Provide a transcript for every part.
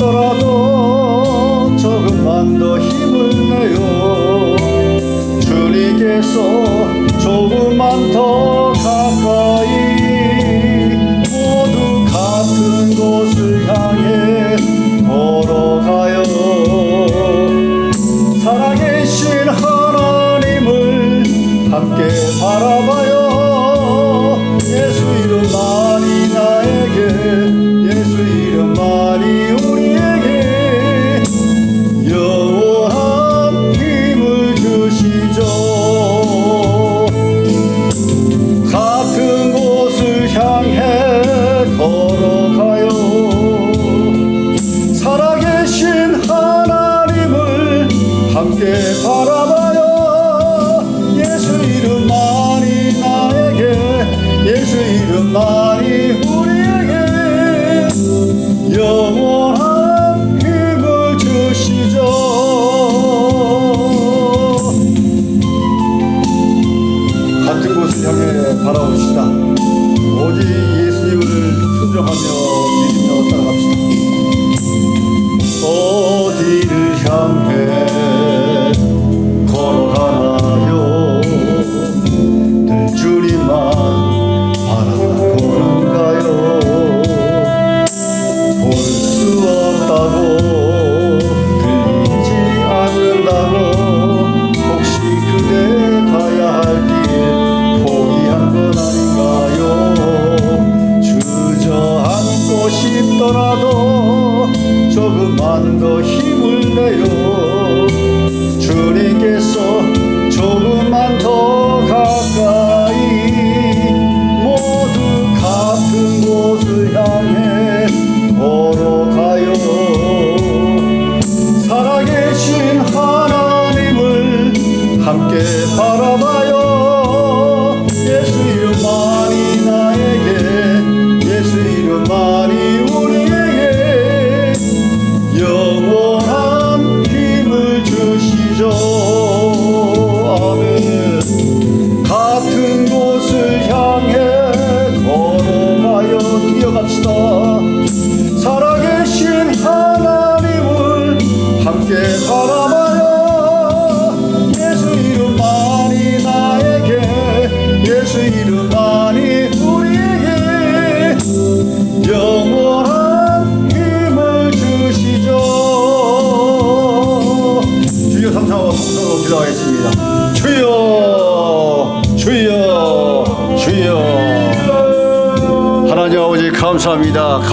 없더라도 조금만 더 힘을 내요. 주님께서 조금만 더 가까이 모두 같은 곳을 향해 걸어가요. 사랑이신 하나님을 함께 바라봐요. 예수 봅시다. 오직 예수님을 순종하며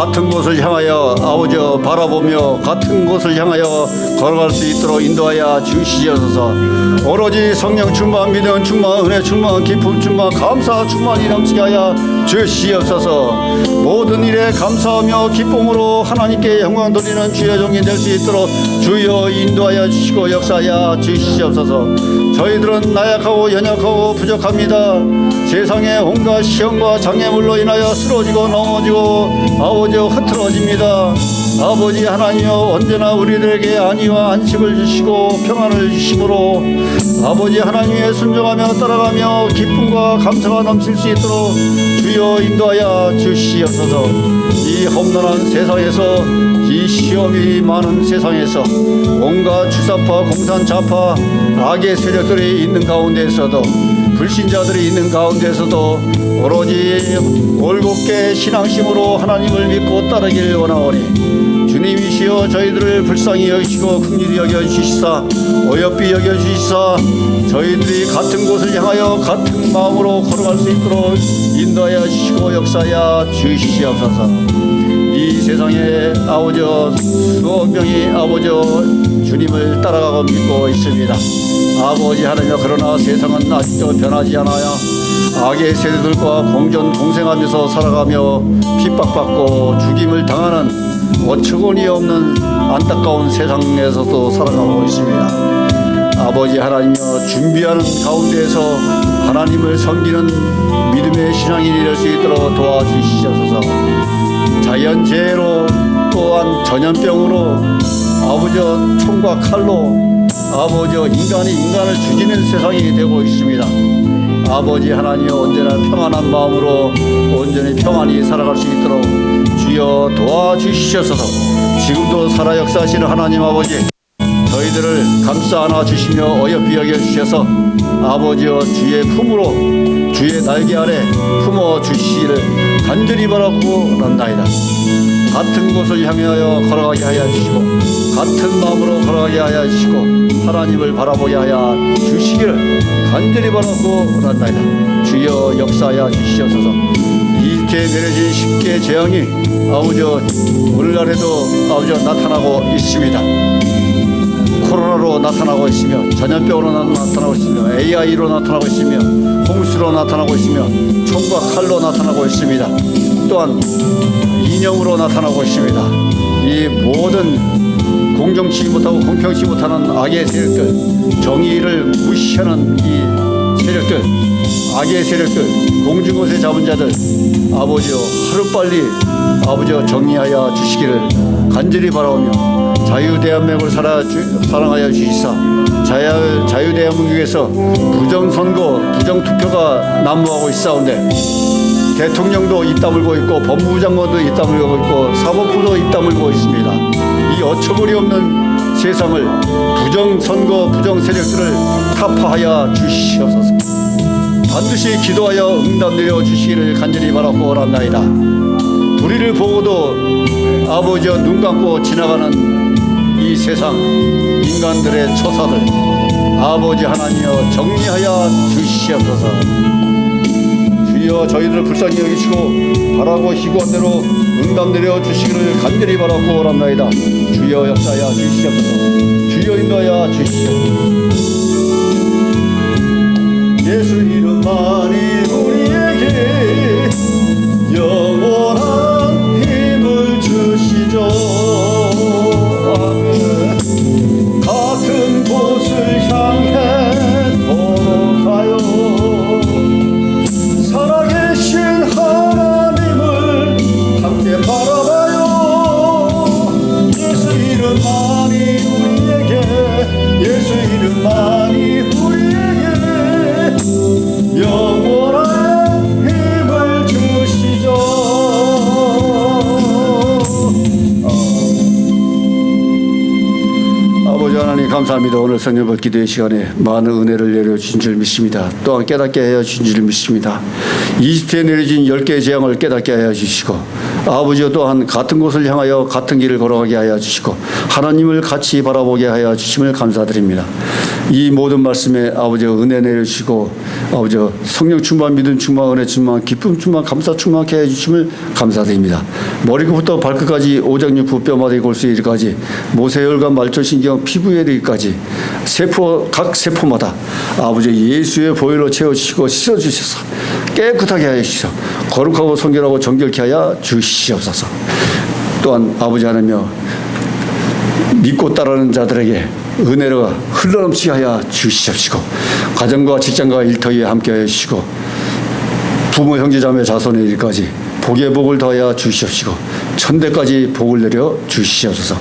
같은 곳을 향하여 아버지 바라보며 같은 곳을 향하여 걸어갈 수 있도록 인도하여 주시옵소서. 오로지 성령 충만, 믿음 충만, 은혜 충만, 기쁨 충만, 감사 충만이 넘치게 하여 주시옵소서. 모든 일에 감사하며 기쁨으로 하나님께 영광 돌리는 주의 종이 될 수 있도록 주여 인도하여 주시고 역사하여 주시옵소서. 저희들은 나약하고 연약하고 부족합니다. 세상의 온갖 시험과 장애물로 인하여 쓰러지고 넘어지고 아버지 흐트러집니다. 아버지 하나님여 언제나 우리들에게 안위와 안식을 주시고 평안을 주심으로 아버지 하나님의 순종하며 따라가며 기쁨과 감사가 넘칠 수 있도록 주여 인도하여 주시옵소서. 이 험난한 세상에서 이 시험이 많은 세상에서 온갖 주사파 공산자파 악의 세력들이 있는 가운데서도 불신자들이 있는 가운데서도 오로지 올곧게 신앙심으로 하나님을 믿고 따르길 원하오니 주님이시여 저희들을 불쌍히 여기시고 긍휼히 여겨주시사 어여삐 여겨주시사 저희들이 같은 곳을 향하여 같은 마음으로 걸어갈 수 있도록 인도하여 주시고 역사하여 주시옵소서 이 세상에 아버지 수억 명이 아버지 주님을 따라가고 믿고 있습니다. 아버지 하나님 그러나 세상은 아직도 변하지 않아요. 악의 세대들과 공존 공생하면서 살아가며 핍박받고 죽임을 당하는 어처구니 없는 안타까운 세상에서도 살아가고 있습니다. 아버지 하나님여 준비하는 가운데에서 하나님을 섬기는 믿음의 신앙인이 될 수 있도록 도와주시옵소서. 자연재해로 또한 전염병으로 아버지 총과 칼로 아버지 인간이 인간을 죽이는 세상이 되고 있습니다. 아버지 하나님 언제나 평안한 마음으로 온전히 평안히 살아갈 수 있도록 주여 도와주시옵소서. 지금도 살아 역사하시는 하나님 아버지 저희들을 감싸 안아 주시며 어여삐 여겨 주셔서 아버지여 주의 품으로 주의 날개 아래 품어 주시기를 간절히 바라고 난나이다. 같은 곳을 향하여 걸어가게 하여 주시고 같은 마음으로 걸어가게 하여 주시고 하나님을 바라보게 하여 주시기를 간절히 바라고 원한나이다. 주여 역사하여 주시옵소서. 이렇게 내려진 십계 재앙이 아버지여 오늘날에도 아버지여 나타나고 있습니다. 코로나로 나타나고 있으며 전염병으로 나- 나타나고 있으며 AI로 나타나고 있으며 홍수로 나타나고 있으며 총과 칼로 나타나고 있습니다. 또한 인형으로 나타나고 있습니다. 이 모든 공정치 못하고 공평치 못하는 악의 세력들, 정의를 무시하는 이 세력들, 악의 세력들, 공중곳에 잡은 자들, 아버지여 하루빨리 아버지여 정리하여 주시기를 간절히 바라오며 자유대한민국을 살아 주, 사랑하여 주시사 자유, 자유대한민국에서 부정선거, 부정투표가 난무하고 있사온데 대통령도 입 다물고 있고 법무부 장관도 입 다물고 있고 사법부도 입 다물고 있습니다. 이 어처구니 없는 세상을 부정선거, 부정세력들을 타파하여 주시옵소서 반드시 기도하여 응답 내려 주시기를 간절히 바라고 원합나이다. 우리를 보고도 아버지여 눈 감고 지나가는 이 세상 인간들의 처사들 아버지 하나님여 정리하여 주시옵소서 주여 저희들을 불쌍히 여기시고 바라고 희구한 대로 응답 내려 주시기를 간절히 바라고 원합나이다. 주여 역사하여 주시옵소서. 주여 인도하여 주시옵소서. 예수 이름만이 우리에게 영원한 힘을 주시죠 감사합니다. 오늘 성령벌 기도의 시간에 많은 은혜를 내려주신 줄 믿습니다. 또한 깨닫게 하여 주신 줄 믿습니다. 20회 내려진 10개의 재앙을 깨닫게 하여 주시고 아버지와 또한 같은 곳을 향하여 같은 길을 걸어가게 하여 주시고 하나님을 같이 바라보게 하여 주심을 감사드립니다. 이 모든 말씀에 아버지 은혜 내려주시고 아버지 성령 충만 믿음 충만 은혜 충만 기쁨 충만 감사 충만케 해주심을 감사드립니다. 머리부터 발끝까지 오장육부 뼈마디 골수 이르까지 모세혈관 말초신경 피부에 이르기까지 세포 각 세포마다 아버지 예수의 보혈로 채워주시고 씻어주셔서 깨끗하게 하여 주시어 거룩하고 성결하고 정결케 하여 주시옵소서. 또한 아버지 하나며 믿고 따르는 자들에게 은혜가 흘러넘치게 하여 주시옵시고 가정과 직장과 일터에 함께하여 주시고 부모 형제 자매 자손의 일까지 복의 복을 더하여 주시옵시고 천대까지 복을 내려 주시옵소서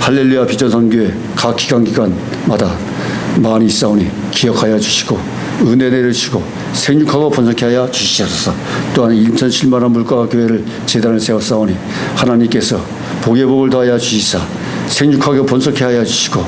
할렐루야 비전선교회 각 기관 기관마다 많이 있사오니 기억하여 주시고 은혜 내려주시고 생육하고 번성케 하여 주시옵소서. 또한 인천 실만한 물가 교회를 재단을 세웠사오니 하나님께서 복의 복을 더하여 주시사 생육하게 번성케 하여 주시고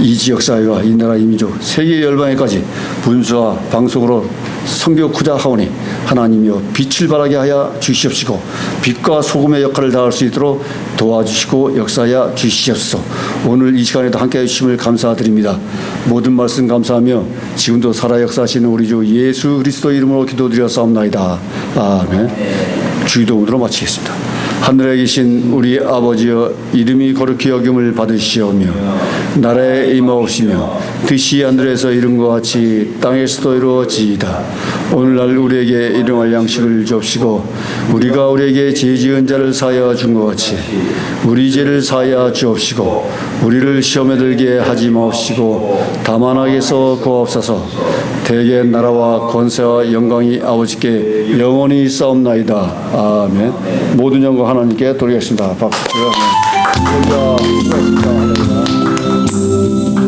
이 지역 사회와 이 나라 이민족 세계 열방에까지 분수와 방송으로 성교쿠자 하오니 하나님이여 빛을 발하게 하여 주시옵시고 빛과 소금의 역할을 다할 수 있도록 도와주시고 역사하여 주시옵소서. 오늘 이 시간에도 함께해 주심을 감사드립니다. 모든 말씀 감사하며 지금도 살아 역사하시는 우리 주 예수 그리스도 이름으로 기도드렸사옵나이다. 아멘. 주의도문으로 마치겠습니다. 하늘에 계신 우리 아버지여 이름이 거룩히 여김을 받으시오며 나라에 임하옵시며 뜻이 하늘에서 이룬 것 같이 땅에서도 이루어지이다 오늘날 우리에게 일용할 양식을 주옵시고 우리가 우리에게 죄 지은 자를 사하여 준 것 같이 우리 죄를 사하여 주옵시고 우리를 시험에 들게 하지 마옵시고 다만 악에서 구하옵소서. 대개 나라와 권세와 영광이 아버지께 영원히 싸움나이다. 아멘. 모든 영광 하나님께 돌리겠습니다. 박수 할렐루야.